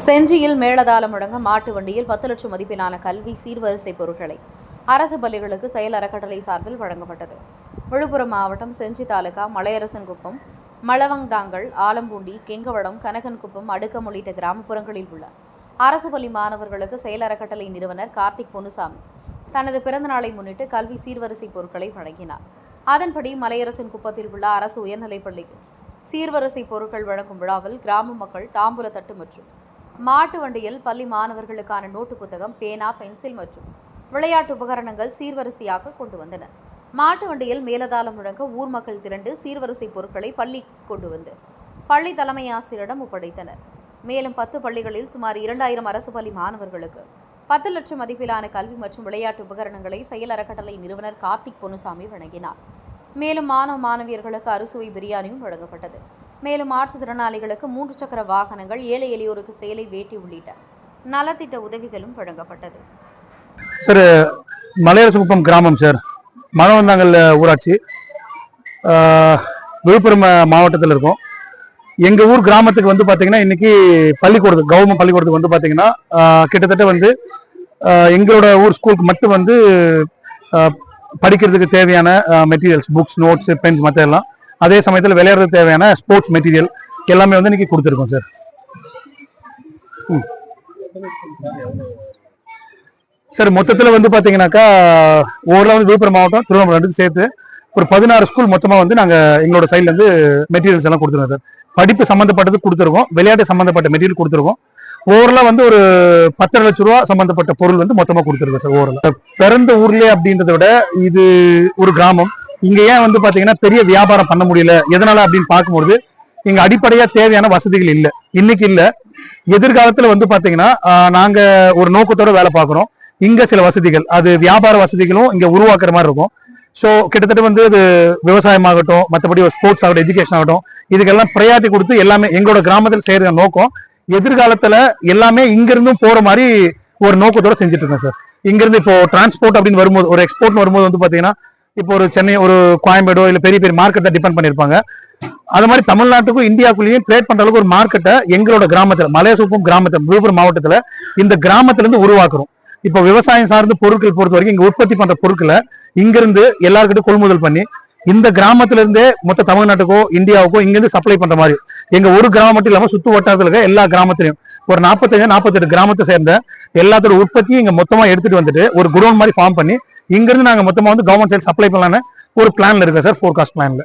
செஞ்சியில் மேளதாளம் முழங்க மாட்டு வண்டியில் பத்து லட்சம் மதிப்பிலான கல்வி சீர்வரிசை பொருட்களை அரசு பள்ளிகளுக்கு செயல் அறக்கட்டளை சார்பில் வழங்கப்பட்டது. விழுப்புரம் மாவட்டம் செஞ்சி தாலுகா மலையரசன்குப்பம் மலவங்தாங்கல் ஆலம்பூண்டி கெங்கவடம் கனகன்குப்பம் அடுக்கம் உள்ளிட்ட கிராமப்புறங்களில் உள்ள அரசு பள்ளி மாணவர்களுக்கு செயல் அறக்கட்டளை நிறுவனர் கார்த்திக் பொன்னுசாமி தனது பிறந்தநாளை முன்னிட்டு கல்வி சீர்வரிசை பொருட்களை வழங்கினார். அதன்படி மலையரசன் குப்பத்தில் உள்ள அரசு உயர்நிலைப் பள்ளிக்கு சீர்வரிசை பொருட்கள் வழங்கும் விழாவில் கிராம மக்கள் தாம்பூலத்தட்டு மற்றும் மாட்டு வண்டியில் பள்ளி மாணவர்களுக்கான நோட்டு புத்தகம் பேனா பென்சில் மற்றும் விளையாட்டு உபகரணங்கள் சீர்வரிசையாக கொண்டு வந்தனர் மாட்டு வண்டியில் மேலதாளம் முழங்க ஊர் மக்கள் திரண்டு சீர்வரிசை பொருட்களை பள்ளி கொண்டு வந்து பள்ளி தலைமை ஆசிரியரிடம் ஒப்படைத்தனர். மேலும் பத்து பள்ளிகளில் சுமார் இரண்டாயிரம் அரசு பள்ளி மாணவர்களுக்கு பத்து லட்சம் மதிப்பிலான கல்வி மற்றும் விளையாட்டு உபகரணங்களை செயல் அறக்கட்டளை நிறுவனர் கார்த்திக் பொன்னுசாமி வழங்கினார். மேலும் மாணவ மாணவியர்களுக்கு அறுசுவை பிரியாணியும் வழங்கப்பட்டது. மேலும் மாற்றுத்திறனாளிகளுக்கு மூன்று சக்கர வாகனங்கள் ஏழை எளியோருக்கு சேலை வேட்டி உள்ளிட்ட நலத்திட்ட உதவிகளும் வழங்கப்பட்டது. சார் மலையரசுக்குப்பம் கிராமம் சார். மழவந்தாங்கல் ஊராட்சி. விழுப்புரம் மாவட்டத்தில் இருக்கோம். எங்கள் ஊர் கிராமத்துக்கு வந்து பார்த்தீங்கன்னா இன்றைக்கி பள்ளிக்கூடத்துக்கு கவர்மெண்ட் பள்ளிக்கூடத்துக்கு வந்து பார்த்தீங்கன்னா கிட்டத்தட்ட வந்து எங்களோட ஊர் ஸ்கூலுக்கு மட்டும் வந்து படிக்கிறதுக்கு தேவையான மெட்டீரியல்ஸ் புக்ஸ் நோட்ஸ் பென்ஸ் மற்ற எல்லாம் அதே சமயத்தில் விளையாடுறது தேவையான ஸ்போர்ட்ஸ் மெட்டீரியல் எல்லாமே வந்து இன்னைக்கு கொடுத்துருக்கோம் சார் சார் மொத்தத்தில் வந்து பார்த்தீங்கன்னாக்கா ஓவரால் வந்து விழுப்புரம் மாவட்டம் திருவண்ணாமலை ரெண்டுக்கும் சேர்த்து ஒரு பதினாறு ஸ்கூல் மொத்தமாக வந்து நாங்கள் எங்களோட சைட்லேருந்து மெட்டீரியல்ஸ் எல்லாம் கொடுத்துருவோம் சார் படிப்பு சம்மந்தப்பட்டது கொடுத்துருக்கோம் விளையாட்டு சம்மந்தப்பட்ட மெட்டீரியல் கொடுத்துருக்கோம். ஓவரலாக வந்து ஒரு பத்தரை லட்ச ரூபா சம்மந்தப்பட்ட பொருள் வந்து மொத்தமாக கொடுத்துருக்கோம் சார் ஓவரலாக பிறந்த ஊர்லேயே அப்படின்றத விட இது ஒரு கிராமம். இங்க ஏன் வந்து பாத்தீங்கன்னா பெரிய வியாபாரம் பண்ண முடியல. எதனால அப்படின்னு பார்க்கும்போது இங்க அடிப்படையா தேவையான வசதிகள் இல்ல. இன்னைக்கு இல்ல. எதிர்காலத்துல வந்து பாத்தீங்கன்னா நாங்க ஒரு நோக்கத்தோட வேலை பார்க்குறோம். இங்க சில வசதிகள் அது வியாபார வசதிகளும் இங்க உருவாக்குற மாதிரி இருக்கும். ஸோ கிட்டத்தட்ட வந்து அது விவசாயமாகட்டும் மற்றபடி ஒரு ஸ்போர்ட்ஸ் ஆகட்டும் எஜுகேஷன் ஆகட்டும் இதுக்கெல்லாம் ப்ரையாரிட்டி கொடுத்து எல்லாமே எங்களோட கிராமத்தில் செய்யற நோக்கம் எதிர்காலத்துல எல்லாமே இங்கிருந்தும் போற மாதிரி ஒரு நோக்கத்தோட செஞ்சுட்டு இருக்கோம் சார் இங்கிருந்து இப்போ டிரான்ஸ்போர்ட் அப்படின்னு வரும்போது ஒரு எக்ஸ்போர்ட் வரும்போது வந்து பாத்தீங்கன்னா இப்போ ஒரு சென்னை ஒரு கோயம்பேடோ இல்ல பெரிய பெரிய மார்க்கெட்டை டிபெண்ட் பண்ணிருப்பாங்க. அது மாதிரி தமிழ்நாட்டுக்கும் இந்தியாவுக்குள்ளேயும் ட்ரேட் பண்ற அளவுக்கு ஒரு மார்க்கெட்டை எங்களோட கிராமத்துல மலையசூப்பும் கிராமத்துல விழுப்புரம் மாவட்டத்துல இந்த கிராமத்துல இருந்து உருவாக்குறோம். இப்போ விவசாயம் சார்ந்த பொருட்கள் பொறுத்த வரைக்கும் இங்க உற்பத்தி பண்ற பொருட்களை இங்கிருந்து எல்லாருக்கிட்டும் கொள்முதல் பண்ணி இந்த கிராமத்துல இருந்தே மொத்த தமிழ்நாட்டுக்கோ இந்தியாவுக்கோ இங்கிருந்து சப்ளை பண்ற மாதிரி. எங்க ஒரு கிராமம் மட்டும் இல்லாம சுத்து வட்டாரத்துல இருக்க எல்லா கிராமத்திலையும் ஒரு நாற்பத்தஞ்சு நாற்பத்தெட்டு கிராமத்தை சேர்ந்த எல்லாத்தோட உற்பத்தியும் இங்க மொத்தமா எடுத்துட்டு வந்துட்டு ஒரு குடோன் மாதிரி ஃபார்ம் பண்ணி இங்க இருந்து நாங்க வந்து கவர்மெண்ட் சைடு சப்ளை பண்ணலான்னு ஒரு பிளான்ல இருக்கு சார் ஃபோர்காஸ்ட் பிளான்ல